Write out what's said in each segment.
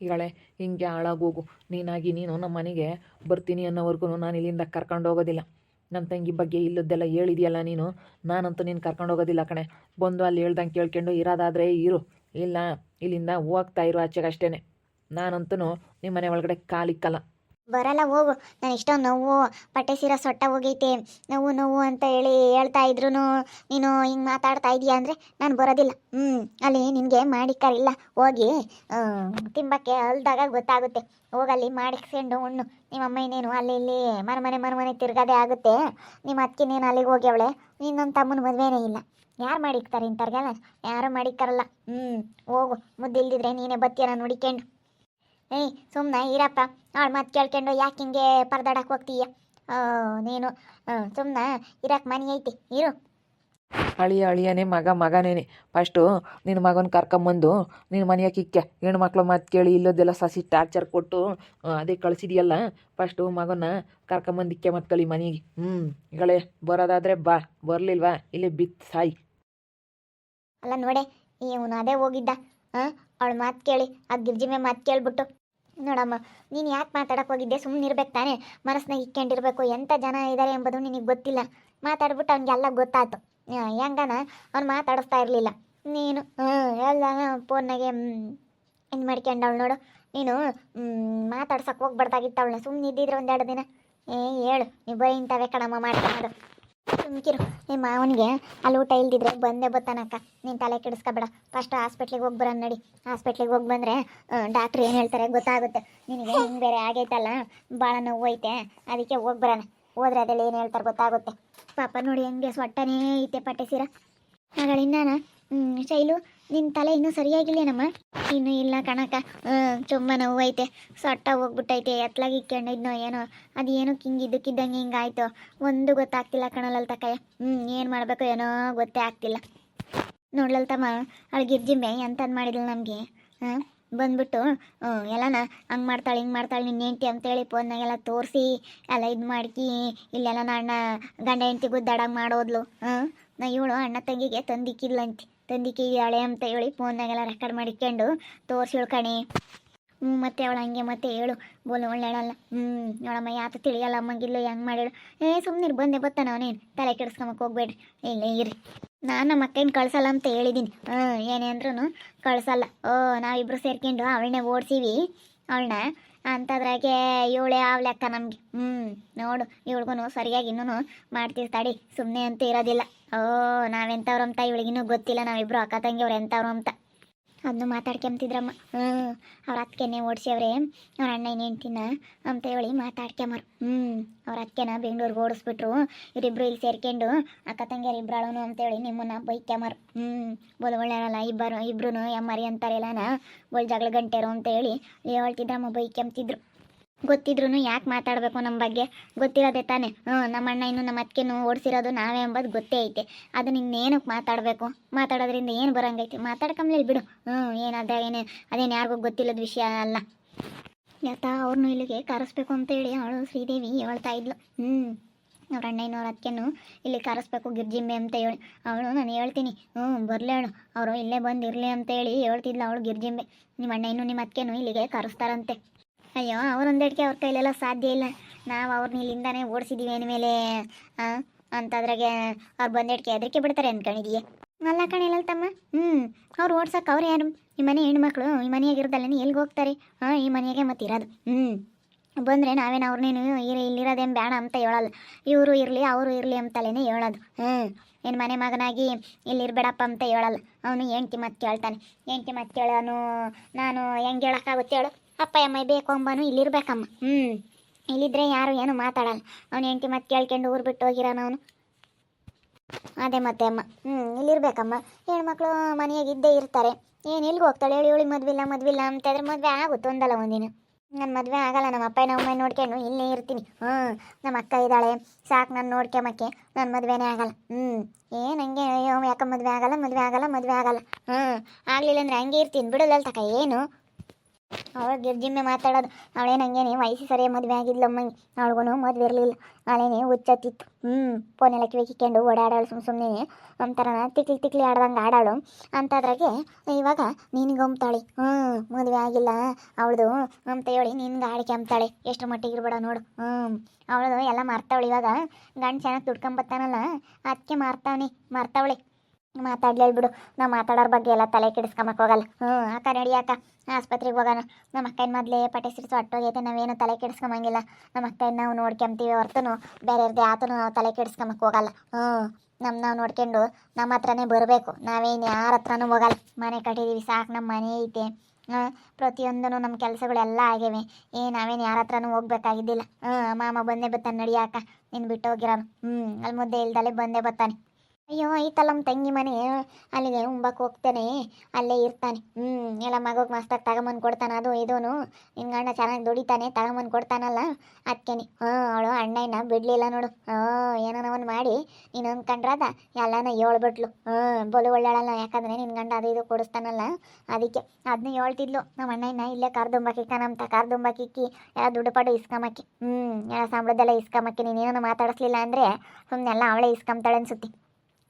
ಈಗಳೆ, ಹಿಂಗೆ ಹಾಳಾಗೋಗು ನೀನಾಗಿ ನೀನು ನಮ್ಮ ಮನೆಗೆ ಬರ್ತೀನಿ ಅನ್ನೋವರೆಗೂ ನಾನು ಇಲ್ಲಿಂದ ಕರ್ಕೊಂಡು ಹೋಗೋದಿಲ್ಲ. ನನ್ನ ತಂಗಿ ಬಗ್ಗೆ ಇಲ್ಲದ್ದೆಲ್ಲ ಹೇಳಿದೆಯಲ್ಲ ನೀನು? ನಾನಂತೂ ನೀನು ಕರ್ಕೊಂಡು ಹೋಗೋದಿಲ್ಲ ಕಣೆ. ಬಂದು ಅಲ್ಲಿ ಹೇಳ್ದಂಗೆ ಕೇಳ್ಕೊಂಡು ಇರೋದಾದರೆ ಇರು. ಇಲ್ಲ, ಇಲ್ಲಿಂದ ಹೋಗ್ತಾ ಇರು ಆಚೆಗೆ ಅಷ್ಟೇ ನಾನಂತೂ ನಿಮ್ಮ ಮನೆ ಒಳಗಡೆ ಕಾಲಿಕ್ಕಲ್ಲ. ಬರಲ್ಲ, ಹೋಗು. ನಾನು ಇಷ್ಟೊಂದು ನೋವು ಪಟ್ಟೆ ಸೀರ ಸೊಟ್ಟ ಹೋಗೈತೆ. ನೋವು ನೋವು ಅಂತ ಹೇಳಿ ಹೇಳ್ತಾ ಇದ್ರು ನೀನು ಹಿಂಗೆ ಮಾತಾಡ್ತಾ ಇದೀಯ ಅಂದರೆ ನಾನು ಬರೋದಿಲ್ಲ. ಹ್ಞೂ ಅಲ್ಲಿ ನಿನಗೆ ಮಾಡಿಕ್ಕಾರಿಲ್ಲ ಹೋಗಿ. ತಿಂಬಕ್ಕೆ ಅಲ್ದಾಗ ಗೊತ್ತಾಗುತ್ತೆ. ಹೋಗಲ್ಲಿ ಮಾಡಿಸ್ಕೊಂಡು ಉಣ್ಣು. ನಿಮ್ಮ ಅಮ್ಮ ಇನ್ನೇನು ಅಲ್ಲಿ ಇಲ್ಲಿ ಮನೆ ಮನೆ ತಿರ್ಗದೆ ಆಗುತ್ತೆ. ನಿಮ್ಮ ಅತ್ತಿನೇನು ಅಲ್ಲಿಗೆ ಹೋಗ್ಯವಳೆ ನಿನ್ನೊಂದು ತಮ್ಮನ ಮದುವೆನೇ ಇಲ್ಲ. ಯಾರು ಮಾಡಿಕ್ತಾರೆ ಇಂಥವ್ರಿಗೆಲ್ಲ? ಯಾರು ಮಾಡಿಕ್ಕಾರಲ್ಲ ಹ್ಞೂ ಹೋಗು. ಮುದ್ದಿಲ್ದಿದ್ರೆ ನೀನೇ ಬತ್ತೀಯ ನಾನು ಹುಡಿಕೊಂಡು ಏಯ್ ಸುಮ್ಮನೆ ಇರಪ್ಪ. ಅವಳು ಮತ್ತೆ ಕೇಳ್ಕೊಂಡು ಯಾಕೆ ಹಿಂಗೆ ಪರದಾಡಕ್ಕೆ ಹೋಗ್ತೀಯ? ನೀನು. ಸುಮ್ಮನೆ ಇರಕ್ಕೆ ಮನೆ ಐತಿ. ಇರು. ಅಳಿಯ ಅಳಿಯನೆ ಮಗ ಮಗನೇನೆ ಫಸ್ಟು ನಿನ್ನ ಮಗನ ಕರ್ಕೊಂಬಂದು ನಿನ್ನ ಮನೆಯ ಹೆಣ್ಣು ಹೆಣ್ಮಕ್ಳು ಮಾತು ಕೇಳಿ ಇಲ್ಲೋದೆಲ್ಲ ಸಸಿ ಟಾರ್ಚರ್ ಕೊಟ್ಟು ಅದೇ ಕಳಿಸಿದೆಯಲ್ಲ? ಫಸ್ಟು ಮಗನ ಮತ್ತೆ ಕಳಿ ಮನೆಗೆ. ಹ್ಞೂ ಬರೋದಾದ್ರೆ ಬರೋದಾದರೆ ಬಾ. ಬರಲಿಲ್ವಾ? ಇಲ್ಲಿ ಬಿತ್ತು ಸಾಯಿ. ಅಲ್ಲ ನೋಡೆ ಇವನು ಅದೇ ಹೋಗಿದ್ದ. ಹಾಂ ಅವಳು ಮಾತು ಕೇಳಿ ಆ ಗಿರ್ಜಿಮೆ ಮಾತು ಕೇಳ್ಬಿಟ್ಟು ನೋಡಮ್ಮ, ನೀನು ಯಾಕೆ ಮಾತಾಡಕ್ಕೆ ಹೋಗಿದ್ದೆ? ಸುಮ್ಮನೆ ಇರ್ಬೇಕು ತಾನೇ. ಮನಸ್ಸಿನಾಗ ಇಕ್ಕೊಂಡಿರ್ಬೇಕು. ಎಂಥ ಜನ ಇದ್ದಾರೆ ಎಂಬುದು ನಿನಗೆ ಗೊತ್ತಿಲ್ಲ. ಮಾತಾಡ್ಬಿಟ್ಟು ಅವನಿಗೆಲ್ಲ ಗೊತ್ತಾಯ್ತು. ಹೆಂಗನ? ಅವ್ನು ಮಾತಾಡಿಸ್ತಾ ಇರಲಿಲ್ಲ. ನೀನು ಎಲ್ಲ ಫೋನ್ನಾಗೆ ಇದು ಮಾಡ್ಕೊಂಡವಳು ನೋಡು. ನೀನು ಮಾತಾಡ್ಸಕ್ಕೆ ಹೋಗ್ಬಾರ್ದಾಗಿತ್ತು ಅವಳನ್ನ. ಸುಮ್ಮನೆ ಇದ್ದಿದ್ರೆ ಒಂದೆರಡು ದಿನ. ಏ, ಹೇಳು. ನೀವು ಬೈ ಇಂಥವೇ ಕಣಮ್ಮ ಮಾಡ್ಕೊಂಡು ಸುಮ್ಕಿರು ನಿಮ್ಮ ಮಾವನಿಗೆ ಅಲ್ಲಿ ಊಟ ಇಲ್ದಿದ್ರೆ ಬಂದೇ ಬತ್ತಾನಕ್ಕ ನೀನು ತಲೆ ಕೆಡಿಸ್ಕೊಬೇಡ. ಫಸ್ಟ್ ಹಾಸ್ಪಿಟ್ಲಿಗೆ ಹೋಗಿ ಬರೋಣ ನಡಿ. ಹಾಸ್ಪಿಟ್ಲಿಗೆ ಹೋಗಿ ಬಂದರೆ ಡಾಕ್ಟ್ರ್ ಏನು ಹೇಳ್ತಾರೆ ಗೊತ್ತಾಗುತ್ತೆ. ನಿನಗೆ ಹಿಂಗೆ ಬೇರೆ ಆಗೈತಲ್ಲ ಭಾಳ ನೋವು ಐತೆ, ಅದಕ್ಕೆ ಹೋಗಿ ಬರೋಣ. ಹೋದ್ರೆ ಅದೆಲ್ಲ ಏನು ಹೇಳ್ತಾರೆ ಗೊತ್ತಾಗುತ್ತೆ. ಪಾಪ ನೋಡಿ ಹೆಂಗೆ ಸೊಟ್ಟನೇ ಐತೆ ಪಟ್ಟೆ ಸೀರ. ಇನ್ನಾನ ಶೈಲು ನಿನ್ನ ತಲೆ ಇನ್ನೂ ಸರಿಯಾಗಿಲ್ಲೇನಮ್ಮ ಇನ್ನೂ ಇಲ್ಲ ಕಣಕ ಚುಮ್ಮ ನೋವೈತೆ. ಸೊಟ್ಟ ಹೋಗ್ಬಿಟ್ಟೈತೆ, ಎತ್ಲಾಗಿ ಇಕ್ಕೊಂಡಿದ್ನೋ ಏನೋ. ಅದು ಏನೋ ಹಿಂಗೆ ಇದಕ್ಕಿದ್ದಂಗೆ ಹಿಂಗಾಯ್ತು. ಒಂದು ಗೊತ್ತಾಗ್ತಿಲ್ಲ ಕಣಲಲ್ ತಕ್ಕಯ್ಯ ಹ್ಞೂ ಏನು ಮಾಡಬೇಕು ಏನೋ ಗೊತ್ತೇ ಆಗ್ತಿಲ್ಲ. ನೋಡ್ಲಲ್ ತಮ್ಮ ಅವಳು ಗಿರ್ಜಿಂಬೆ ಎಂತಂದು ಮಾಡಿದ್ಲು ನಮಗೆ? ಹಾಂ, ಬಂದ್ಬಿಟ್ಟು ಎಲ್ಲನ ಹಂಗೆ ಮಾಡ್ತಾಳೆ ಹಿಂಗೆ ಮಾಡ್ತಾಳೆ ನಿನ್ನ ಹೆಂಡ್ತಿ ಅಂತೇಳಿ ಫೋನ್ನಾಗೆಲ್ಲ ತೋರಿಸಿ, ಎಲ್ಲ ಇದು ಮಾಡ್ಕಿ, ಇಲ್ಲೆಲ್ಲ ಅಣ್ಣ ಗಂಡ ಹೆಂಡ್ತಿ ಗುದ್ದಾಡಂಗೆ ಮಾಡೋದ್ಲು. ಹಾಂ ನಾ ಇವಳು ಅಣ್ಣ ತಂಗಿಗೆ ತಂದಿಕ್ಕಿದ್ಲಂತೆ. ತಂದಿಕ್ಕಿದ್ದಾಳೆ ಅಂತ ಹೇಳಿ ಫೋನ್ನಾಗೆಲ್ಲ ರೆಕಾರ್ಡ್ ಮಾಡಿಕೊಂಡು ತೋರಿಸಿ ಕಣಿ. ಹ್ಞೂ ಮತ್ತೆ ಅವಳು ಹಂಗೆ ಮತ್ತೆ ಹೇಳು, ಬೋಲು ಒಳ್ಳೆಯಲ್ಲ ಹ್ಞೂ ನೋಡಮ್ಮ ಯಾತ ತಿಳಿಯಲ್ಲ ಅಮ್ಮಂಗಿಲ್ಲ ಹೆಂಗೆ ಮಾಡಿಳು ಏ ಸುಮ್ಮನೆ ಬಂದೆ ಬತ್ತಾನ ಅವನೇನು ತಲೆ ಕೆಡಿಸ್ಕೊಂಬಕ್ಕೆ ಹೋಗ್ಬೇಡ್ರಿ. ಇಲ್ಲೇ, ಇರಿ. ನಾನು ನಮ್ಮ ಅಕ್ಕನ ಕಳ್ಸಲ್ಲ ಅಂತ ಹೇಳಿದ್ದೀನಿ ಹ್ಞೂ ಏನೇ ಅಂದ್ರೂ ಕಳ್ಸಲ್ಲ. ಓ ನಾವಿಬ್ಬರು ಸೇರ್ಕೊಂಡು ಅವಳನ್ನೇ ಓಡಿಸೀವಿ, ಅವಳನ್ನ ಅಂಥದ್ರಾಗೆ ಇವಳೇ ಆವ್ ಲೆಕ್ಕ ನಮಗೆ. ಹ್ಞೂ ನೋಡು ಇವಳಿಗೂ ಸರಿಯಾಗಿ ಇನ್ನೂ ಮಾಡ್ತೀವಿ ತಡಿ. ಸುಮ್ಮನೆ ಅಂತ ಇರೋದಿಲ್ಲ. ಓ ನಾವೆಂಥವ್ರು ಅಂತ ಇವಳಿಗಿನ್ನೂ ಗೊತ್ತಿಲ್ಲ. ನಾವಿಬ್ರು ಅಕ್ಕ ತಂಗಿಯವ್ರು ಎಂಥವ್ರು ಅಂತ ಅದನ್ನು ಮಾತಾಡ್ಕೊಂತಿದ್ರಮ್ಮ ಹ್ಞೂ, ಅವ್ರ ಅತ್ಕೆನೇ ಓಡಿಸ್ಯವ್ರೆ, ಅವ್ರ ಅಣ್ಣ ಹೆಂಡ್ತಿನ ಅಂತ ಹೇಳಿ ಮಾತಾಡ್ಕೊಂಬರು ಹ್ಞೂ, ಅವ್ರ ಅತ್ಕೆನ ಬೆಂಗಳೂರಿಗೆ ಓಡಿಸ್ಬಿಟ್ರು, ಇವರಿಬ್ರು ಇಲ್ಲಿ ಸೇರ್ಕೊಂಡು ಅಕ್ಕ ತಂಗಿಯರು ಇಬ್ಬರಾಳನು ಅಂತೇಳಿ ನಿಮ್ಮನ್ನ ಬೈಕ್ಯಮರು. ಹ್ಞೂ ಬೋಲ್ ಒಳ್ಳೆಯಲ್ಲ ಇಬ್ಬರು ಇಬ್ರು ಎಮ್ಮರಿ ಅಂತಾರೆಲ್ಲನ ಬೋಲ್ ಜಗಳ ಗಂಟೆರು ಅಂತೇಳಿ ಹೇಳ್ತಿದ್ರಮ್ಮ ಬೈಕ್ಯಂತಿದ್ರು ಗೊತ್ತಿದ್ರು ಯಾಕೆ ಮಾತಾಡಬೇಕು ನಮ್ಮ ಬಗ್ಗೆ? ಗೊತ್ತಿರೋದೇ ತಾನೇ. ಹ್ಞೂ ನಮ್ಮ ಅಣ್ಣ ಇನ್ನು ನಮ್ಮ ಅತ್ತಿಗೆನು ಓಡಿಸಿರೋದು ನಾವೇ ಎಂಬುದು ಗೊತ್ತೇ ಐತೆ. ಅದು ಇನ್ನೇನಕ್ಕೆ ಮಾತಾಡಬೇಕು? ಮಾತಾಡೋದ್ರಿಂದ ಏನು ಬರಂಗೈತಿ? ಮಾತಾಡ್ಕೊಂಬ್ಲಿ ಬಿಡು. ಹ್ಞೂ, ಏನಾದ, ಏನೇ, ಅದೇನು ಯಾರಿಗೂ ಗೊತ್ತಿಲ್ಲದ ವಿಷಯ ಅಲ್ಲ. ಯಾತ ಅವ್ರನ್ನೂ ಇಲ್ಲಿಗೆ ಕರೆಸ್ಬೇಕು ಅಂತೇಳಿ ಅವಳು ಶ್ರೀದೇವಿ ಹೇಳ್ತಾ ಇದ್ಲು. ಹ್ಞೂ, ಅವ್ರ ಅಣ್ಣಯ್ಯನವ್ರ ಅದಕ್ಕೇನು ಇಲ್ಲಿ ಕರೆಸ್ಬೇಕು ಗಿರ್ಜಿಂಬೆ ಅಂತ ಹೇಳಿ. ಅವಳು, ನಾನು ಹೇಳ್ತೀನಿ. ಹ್ಞೂ, ಬರಲಿ ಅವಳು ಅವರು ಇಲ್ಲೇ ಬಂದು ಇರಲಿ ಅಂತೇಳಿ ಹೇಳ್ತಿದ್ಲು ಅವಳು ಗಿರ್ಜಿಂಬೆ. ನಿಮ್ಮ ಅಣ್ಣನೂ ನಿಮ್ಮ ಅದಕ್ಕೇನು ಇಲ್ಲಿಗೆ ಕರೆಸ್ತಾರಂತೆ. ಅಯ್ಯೋ ಅವರೊಂದೆಡ್ಗೆ ಅವ್ರ ಕೈಲೆಲ್ಲ ಸಾಧ್ಯ ಇಲ್ಲ. ನಾವು ಅವ್ರನ್ನ ಇಲ್ಲಿಂದಾನೇ ಓಡಿಸಿದ್ದೀವಿ ಅಂದಮೇಲೆ ಅಂತದ್ರಾಗೆ ಅವ್ರು ಬಂದೆಡ್ಕೆ ಅದಕ್ಕೆ ಬಿಡ್ತಾರೆ ಅನ್ಕೊಂಡಿದೀಯ. ಅಲ್ಲ ಕಣಿಲ್ಲ ತಮ್ಮ ಹ್ಞೂ ಅವ್ರು ಓಡ್ಸಕ್ಕೆ ಅವ್ರು ಯಾರು? ಈ ಮನೆ ಹೆಣ್ಮಕ್ಳು, ಈ ಮನೆಯಾಗ ಇರೋದಲ್ಲೇ ಎಲ್ಲಿಗೆ ಹೋಗ್ತಾರೆ? ಹಾಂ ಈ ಮನೆಯಾಗೆ ಮತ್ತೆ ಇರೋದು. ಹ್ಞೂ ಬಂದರೆ ನಾವೇನು ಅವ್ರನ್ನೇನು ಇರ ಇಲ್ಲಿರೋದೇನು ಬೇಡ ಅಂತ ಹೇಳಲ್ಲ. ಇವರು ಇರಲಿ, ಅವರು ಇರಲಿ ಅಂತಲೇ ಹೇಳೋದು. ಹ್ಞೂ ಏನು ಮನೆ ಮಗನಾಗಿ ಇಲ್ಲಿರಬೇಡಪ್ಪ ಅಂತ ಹೇಳಲ್ಲ. ಅವನು ಹೆಂಡ್ತಿ ಮತ್ತೆ ಕೇಳ್ತಾನೆ. ಹೆಂಡ್ತಿ ಮತ್ತೆ ಕೇಳೋನು, ನಾನು ಹೆಂಗೆ ಹೇಳೋಕ್ಕಾಗುತ್ತೆ ಹೇಳು. ಅಪ್ಪ ಅಮ್ಮ ಬೇಕು ಅಂಬನು ಇಲ್ಲಿರ್ಬೇಕಮ್ಮ. ಹ್ಞೂ ಇಲ್ಲಿದ್ರೆ ಯಾರು ಏನು ಮಾತಾಡಲ್ಲ. ಅವನು ಹೆಂಡತಿ ಮತ್ತೆ ಕೇಳ್ಕೊಂಡು ಊರು ಬಿಟ್ಟು ಹೋಗಿರೋನು ಅವನು. ಅದೇ ಮತ್ತೆ ಅಮ್ಮ. ಹ್ಞೂ ಇಲ್ಲಿರ್ಬೇಕಮ್ಮ. ಹೆಣ್ಮಕ್ಳು ಮನೆಯಾಗ ಇದ್ದೇ ಇರ್ತಾರೆ. ಏನು ಎಲ್ಲಿಗೆ ಹೋಗ್ತಾಳೆ? ಹೇಳಿ ಇವಳಿಗೆ ಮದ್ವಿಲ್ಲ ಮದ್ವಿಲ್ಲ ಅಂತಂದ್ರೆ ಮದುವೆ ಆಗುತ್ತೆ ಒಂದಲ್ಲ ಒಂದಿನ. ನನ್ನ ಮದುವೆ ಆಗಲ್ಲ ನಮ್ಮ ಅಪ್ಪ ನಮ್ಮ ನೋಡ್ಕೊಂಡು ಇಲ್ಲೇ ಇರ್ತೀನಿ. ಹ್ಞೂ ನಮ್ಮ ಅಕ್ಕ ಇದ್ದಾಳೆ. ಸಾಕು ನಾನು ನೋಡ್ಕೊಂಬಕ್ಕೆ. ನನ್ನ ಮದುವೆನೇ ಆಗಲ್ಲ. ಹ್ಞೂ ಏನು ಹಂಗೆ ಅಯ್ಯೋ ಯಾಕೆ ಮದುವೆ ಆಗಲ್ಲ ಮದುವೆ ಆಗಲ್ಲ ಮದುವೆ ಆಗಲ್ಲ. ಹ್ಞೂ ಆಗಲಿಲ್ಲ ಅಂದ್ರೆ ಹಂಗೆ ಇರ್ತೀನಿ. ಬಿಡಲ್ಲ ತಕ ಏನು? ಅವಳು ಗಿರ್ಜಿಮ್ಮೆ ಮಾತಾಡೋದು ಅವಳೇನು ಹಂಗೇನೆ ವಯಸ್ಸು ಸರಿ ಮದುವೆ ಆಗಿದ್ಲಮ್ಮಂಗೆ ಅವಳಿಗೂ ಮದುವೆ ಇರಲಿಲ್ಲ. ಅವಳೇನೆ ಹುಚ್ಚತ್ತಿತ್ತು. ಹ್ಞೂ ಫೋನೆಲ್ಲ ಕಿವಿ ಕಿಕ್ಕೊಂಡು ಓಡಾಡೋಳು ಸುಮ್ಮ ಸುಮ್ಮನೆ ಒಂಥರ ತಿಕ್ಲಿ ತಿಕ್ಲಿ ಆಡ್ದಂಗೆ ಆಡಾಳು. ಅಂಥದ್ರಾಗೆ ಇವಾಗ ನಿನ್ಗೆ ಅಂಬ್ತಾಳೆ ಹ್ಞೂ ಮದುವೆ ಆಗಿಲ್ಲ, ಅವಳದು ಅಂತ ಹೇಳಿ ನಿನ್ಗೆ ಆಡಿಕೆ ಅಂಬ್ತಾಳೆ ಎಷ್ಟು ಮಟ್ಟಿಗೆ ಇರ್ಬೇಡ ನೋಡು. ಹ್ಞೂ ಅವಳದು ಎಲ್ಲ ಮರ್ತವಳು ಇವಾಗ. ಗಂಡು ಚೆನ್ನಾಗಿ ದುಡ್ಕೊಂಬತ್ತಾನಲ್ಲ ಅದಕ್ಕೆ ಮಾರ್ತಾವನಿ, ಮರ್ತವಳೆ. ಮಾತಾಡ್ಲಿ ಬಿಡು. ನಾವು ಮಾತಾಡೋರ ಬಗ್ಗೆ ಎಲ್ಲ ತಲೆ ಕೆಡಿಸ್ಕೊಂಬಕ್ ಹೋಗಲ್ಲ. ಹ್ಞೂ, ಅಕ್ಕ ನಡಿ ಅಕ್ಕ. ಆಸ್ಪತ್ರೆಗೆ ಹೋಗೋಣ. ನಮ್ಮ ಅಕ್ಕನ ಮೊದಲೇ ಪಟೆ ಸಿರಿಸು ಅಟ್ಟೋಗೈತೆ ನಾವೇನು ತಲೆ ಕೆಡಿಸ್ಕೊಂಬಂಗಿಲ್ಲ ನಮ್ಮ ಅಕ್ಕನ ನಾವು ನೋಡ್ಕೊಂತೀವಿ ಹೊರ್ತನು. ಬೇರೆಯವ್ರದ್ದು ಆತನು ನಾವು ತಲೆ ಕೆಡಿಸ್ಕೊಂಬಕ್ ಹೋಗಲ್ಲ. ಹ್ಞೂ ನಮ್ಮ ನಾವು ನೋಡ್ಕೊಂಡು ನಮ್ಮ ಹತ್ರನೇ ಬರಬೇಕು. ನಾವೇನು ಯಾರ ಹತ್ರನೂ ಹೋಗಲ್ಲ. ಮನೆ ಕಟ್ಟಿದೀವಿ, ಸಾಕು ನಮ್ಮ ಮನೆ ಐತೆ. ಪ್ರತಿಯೊಂದೂ ನಮ್ಮ ಕೆಲಸಗಳೆಲ್ಲ ಆಗಿವೆ. ಏ, ನಾವೇನು ಯಾರ ಹತ್ರನೂ ಹೋಗ್ಬೇಕಾಗಿದ್ದಿಲ್ಲ. ಹ್ಞೂ, ಮಾಮ ಬಂದೇ ಬರ್ತಾನೆ ನಡಿಯಾಕ ನೀನು ಬಿಟ್ಟು ಹೋಗಿರೋನು ಹ್ಞೂ, ಅಲ್ಲಿ ಮುದ್ದೆ ಇಲ್ದಲೆ ಬಂದೇ ಬರ್ತಾನೆ. ಅಯ್ಯೋ ಐತಲ್ಲ ನಮ್ಮ ತಂಗಿ ಮನೆ. ಅಲ್ಲಿಗೆ ಉಂಬಕ್ಕೆ ಹೋಗ್ತಾನೆ. ಅಲ್ಲೇ ಇರ್ತಾನೆ. ಹ್ಞೂ ಎಲ್ಲ ಮಗೋಗೆ ಮಸ್ತಾಗಿ ತಗೊಂಬಂದು ಕೊಡ್ತಾನೆ ಅದು ಇದೂನು. ನಿನ್ನ ಗಂಡ ಚೆನ್ನಾಗಿ ದುಡಿತಾನೆ, ತಗೊಂಬಂದು ಕೊಡ್ತಾನಲ್ಲ ಅದಕ್ಕೇನೆ ಹ್ಞೂ ಅವಳು ಅಣ್ಣಯ್ಯನ ಬಿಡಲಿಲ್ಲ ನೋಡು. ಹ್ಞೂ ಏನೋ ಒಂದು ಮಾಡಿ. ನೀನು ಅಂದ್ಕೊಂಡ್ರದ ಎಲ್ಲನ ಹೇಳ್ಬಿಟ್ಲು ಹ್ಞೂ ಬಲು ಒಳ್ಳೆಯಳಲ್ಲ ಯಾಕಂದ್ರೆ ನಿನ್ನ ಗಂಡ ಅದು ಇದು ಕೊಡಿಸ್ತಾನಲ್ಲ ಅದಕ್ಕೆ. ಅದನ್ನ ಹೇಳ್ತಿದ್ಲು ನಮ್ಮ ಅಣ್ಣಯ್ಯನ ಇಲ್ಲೇ ಕಾರ್ದುಂಬಕ್ಕಿಕ್ಕ ನಮ್ಮ ಕಾರ್ದುಂಬಕ್ಕಿಕ್ಕಿ ಎಲ್ಲ ದುಡ್ಡು ಪಡು ಇಸ್ಕೊಂಬಕ್ಕಿ ಹ್ಞೂ ಎಲ್ಲ ಸಂಬಳದೆಲ್ಲ ಇಸ್ಕೊಂಬಕ್ಕಿ ನೀನೇನೋ ಮಾತಾಡಿಸ್ಲಿಲ್ಲ ಅಂದರೆ ಸುಮ್ಮನೆಲ್ಲ ಅವಳೇ ಇಸ್ಕೊಂಬ್ತಾಳೆ ಅನ್ಸುತ್ತೆ.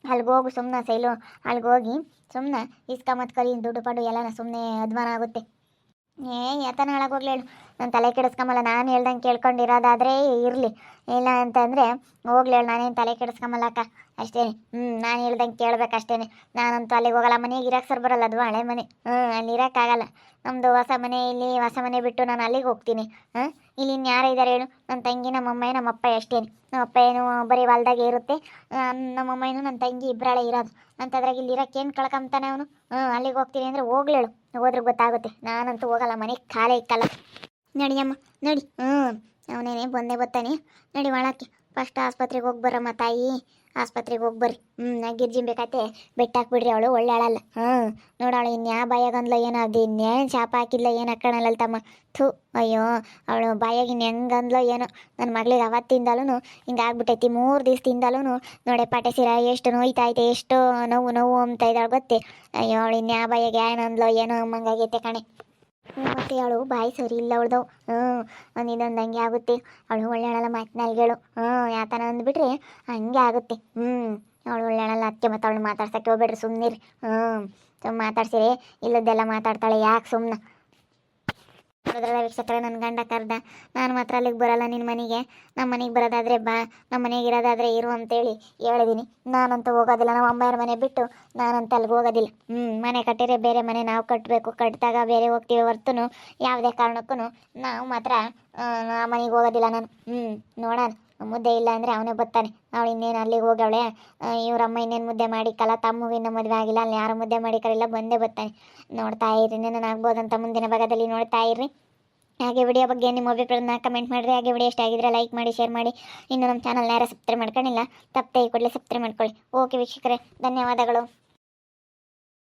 ಅಲ್ಲಿಗೆ ಹೋಗು ಸುಮ್ಮನೆ ಸೈಲು. ಹೋಗಿ ಸುಮ್ಮನೆ ಮತ್ತು ಕರಿ ದುಡ್ಡು ಪಡು ಎಲ್ಲನ ಸುಮ್ಮನೆ ಅಧ್ವಾನ ಆಗುತ್ತೆ. ಏ ಯಾತನ ಹಾಳಾಗೋಗ್ಲಿ ಹೇಳು. ನಾನು ತಲೆ ಕೆಡಿಸ್ಕೊಂಬಲ್ಲ, ನಾನು ಹೇಳ್ದಂಗೆ ಕೇಳ್ಕೊಂಡಿರೋದಾದರೆ ಇರಲಿ. ಇಲ್ಲ ಅಂತಂದರೆ, ಹೋಗ್ಲಿ ಹೇಳಿ ನಾನೇನು ತಲೆ ಕೆಡಿಸ್ಕೊಂಬಲ್ಲಕ್ಕ ಅಷ್ಟೇ ಹ್ಞೂ ನಾನು ಹೇಳ್ದಂಗೆ ಕೇಳಬೇಕಷ್ಟೇ ನಾನಂತೂ ಅಲ್ಲಿಗೆ ಹೋಗಲ್ಲ. ಮನೆಗೆ ಇರಕ್ಕೆ ಸರ್ ಬರಲ್ಲ, ಅದು ಹಳೆ ಮನೆ. ಹ್ಞೂ ಅಲ್ಲಿ ಇರೋಕ್ಕಾಗಲ್ಲ ನಮ್ಮದು ಹೊಸ ಮನೆ, ಇಲ್ಲಿ ಹೊಸ ಮನೆ ಬಿಟ್ಟು ನಾನು ಅಲ್ಲಿಗೆ ಹೋಗ್ತೀನಿ. ಹಾಂ ಇಲ್ಲಿ ಇನ್ನು ಯಾರು ಇದ್ದಾರೆ ಹೇಳು. ನನ್ನ ತಂಗಿ ನಮ್ಮಮ್ಮ ನಮ್ಮಪ್ಪ ಅಷ್ಟೇ ನಮ್ಮಪ್ಪ ಏನು ಬರೀ ಹೊಲ್ದಾಗೆ ಇರುತ್ತೆ. ನಮ್ಮಮ್ಮ ಏನು ನನ್ನ ತಂಗಿ ಇಬ್ಬರಳೆ ಇರೋದು. ಅಂತದ್ರಾಗ ಇಲ್ಲಿ ಇರಕ್ಕೆ ಏನು ಕಳ್ಕೊಂತಾನೆ ಅವನು? ಹ್ಞೂ ಅಲ್ಲಿಗೆ ಹೋಗ್ತೀನಿ ಅಂದರೆ ಹೋಗ್ಲೇಳು ಹೋದ್ರೆ ಗೊತ್ತಾಗುತ್ತೆ. ನಾನಂತೂ ಹೋಗಲ್ಲ ಮನೆಗೆ ಖಾಲಿ ಇಕ್ಕಲ್ಲ ನಡಿ ಅಮ್ಮ ನಡಿ. ಹ್ಞೂ ಅವನೇನೆ ಬಂದೇ ಬರ್ತಾನೆ. ನಡಿ ಒಳಕ್ಕೆ. ಫಸ್ಟ್ ಆಸ್ಪತ್ರೆಗೆ ಹೋಗಿ ಬರಮ್ಮ ತಾಯಿ. ಆಸ್ಪತ್ರೆಗೆ ಹೋಗಿ ಬರ್ರಿ. ಹ್ಞೂ ನಾ ಗಿರ್ಜಿಂಬೇಕತ್ತೆ ಬೆಟ್ಟ ಬೆಟ್ಟಾಕ್ಬಿಡ್ರಿ ಅವಳು ಒಳ್ಳೆಳಲ್ಲ ಹ್ಞೂ ನೋಡವಳು ಇನ್ಯಾ ಬಾಯಾಗಂದ್ಲ ಏನಾಗ್ದು, ಇನ್ನೇನು ಶಾಪ ಹಾಕಿದ್ಲ ಏನು ಹಾಕೋಣಲ್ಲ ತಮ್ಮ ಥು, ಅಯ್ಯೋ, ಅವಳು ಬಾಯಾಗ ಇನ್ನು ಹೆಂಗಂದ್ಲೋ ಏನೋ. ನನ್ನ ಮಗಳಿಗೆ ಅವತ್ತಿಂದಲೂ ಹಿಂಗೆ ಆಗ್ಬಿಟ್ಟೈತಿ. ಮೂರು ದಿವಸದಿಂದಲೂ ನೋಡೆ ಪಾಟೆ ಸಿರ ಎಷ್ಟು ನೋಯ್ತಾಯ್ತೆ, ಎಷ್ಟು ನೋವು ನೋವು ಅಂತ ಇದ್ದಾಳೆ ಗೊತ್ತೆ. ಅಯ್ಯೋ, ಅವಳು ಇನ್ಯಾ ಬಾಯಾಗ ಏನಂದ್ಲೋ ಏನೋ ಅಮ್ಮಂಗಾಗೈತೆ ಕಣೆ. ಮತ್ತೆ ಅವಳು. ಬಾಯಿ ಸರಿ ಇಲ್ಲ ಅವಳ್ದವು ಹ್ಞೂ ಹಂಗೆ ಆಗುತ್ತೆ. ಅವಳು ಒಳ್ಳೆಯಳಲ್ಲ ಹೇಳು ಹ್ಞೂ ಯಾತನ ಅಂದ್ಬಿಟ್ರೆ ಹಂಗೆ ಆಗುತ್ತೆ. ಹ್ಞೂ ಅವಳು ಒಳ್ಳೆಯಳಲ್ಲ ಅದಕ್ಕೆ ಮತ್ತು ಅವಳು ಮಾತಾಡ್ಸಕ್ಕೆ ಹೋಗ್ಬೇಡ್ರಿ ಸುಮ್ಮನಿರಿ ಹ್ಞೂ ಸುಮ್ಮನೆ ಮಾತಾಡ್ಸಿರಿ. ಇಲ್ಲದ್ದೆಲ್ಲ ಮಾತಾಡ್ತಾಳೆ ಯಾಕೆ ಸುಮ್ಮನೆ ನೋಡಿದ್ರಲ್ಲ ವೀಕ್ಷಕರೇ ನನ್ನ ಗಂಡ ಕರ್ದ, ನಾನು ಮಾತ್ರ ಅಲ್ಲಿಗೆ ಬರಲ್ಲ ನಿನ್ನ ಮನೆಗೆ. ನಮ್ಮ ಮನೆಗೆ ಬರೋದಾದ್ರೆ ಬಾ ನಮ್ಮ ಮನೆಗೆ ಇರೋದಾದ್ರೆ ಇರು ಅಂತೇಳಿ ಹೇಳಿದ್ದೀನಿ ನಾನಂತೂ ಹೋಗೋದಿಲ್ಲ ನಮ್ಮ ಅಮ್ಮಯ್ಯರ ಮನೆ ಬಿಟ್ಟು ನಾನಂತ ಅಲ್ಲಿಗೆ ಹೋಗೋದಿಲ್ಲ. ಹ್ಞೂ ಮನೆ ಕಟ್ಟಿದ್ರೆ ಬೇರೆ ಮನೆ ನಾವು ಕಟ್ಟಬೇಕು ಕಟ್ಟಿದಾಗ ಬೇರೆ ಹೋಗ್ತೀವಿ ಹೊರ್ತುನು, ಯಾವುದೇ ಕಾರಣಕ್ಕೂ ನಾವು ಮಾತ್ರ, ಆ ಮನೆಗೆ ಹೋಗೋದಿಲ್ಲ ನಾನು. ಹ್ಞೂ ನೋಡೋಣ. ಮುದ್ದೆ ಇಲ್ಲ ಅಂದರೆ ಅವನೇ ಬರ್ತಾನೆ ಅವಳು ಇನ್ನೇನು ಅಲ್ಲಿಗೆ ಹೋಗವಳೆ ಇವರಮ್ಮ ಇನ್ನೇನು ಮುದ್ದೆ ಮಾಡಿಕ್ಕಲ್ಲ ತಮ್ಮಗೂ ಇನ್ನೂ ಮದುವೆ ಆಗಿಲ್ಲ. ಅಲ್ಲಿ ಯಾರು ಮುದ್ದೆ ಮಾಡಿಕರಿಲ್ಲ ಬಂದೇ ಬರ್ತಾನೆ ನೋಡ್ತಾ ಇರ್ರಿ ನಾನು ಆಗ್ಬೋದಂತ ಮುಂದಿನ ಭಾಗದಲ್ಲಿ ನೋಡ್ತಾ ಇರ್ರಿ. ಹಾಗೆ ವಿಡಿಯೋ ಬಗ್ಗೆ ನಿಮ್ಮ ಅಭಿಪ್ರಾಯನ ಕಮೆಂಟ್ ಮಾಡಿರಿ. ಹಾಗೆ ವಿಡಿಯೋ ಇಷ್ಟ ಆಗಿದ್ರೆ ಲೈಕ್ ಮಾಡಿ ಶೇರ್ ಮಾಡಿ. ಇನ್ನು ನಮ್ಮ ಚಾನಲ್ನ ಯಾರು ಸಬ್ಸ್ಕ್ರೈಬ್ ಮಾಡ್ಕೊಂಡಿಲ್ಲ, ತಪ್ಪದೆ ಕೂಡಲೇ ಸಬ್ಸ್ಕ್ರೈಬ್ ಮಾಡ್ಕೊಳ್ಳಿ. ಓಕೆ ವೀಕ್ಷಕರೇ, ಧನ್ಯವಾದಗಳು.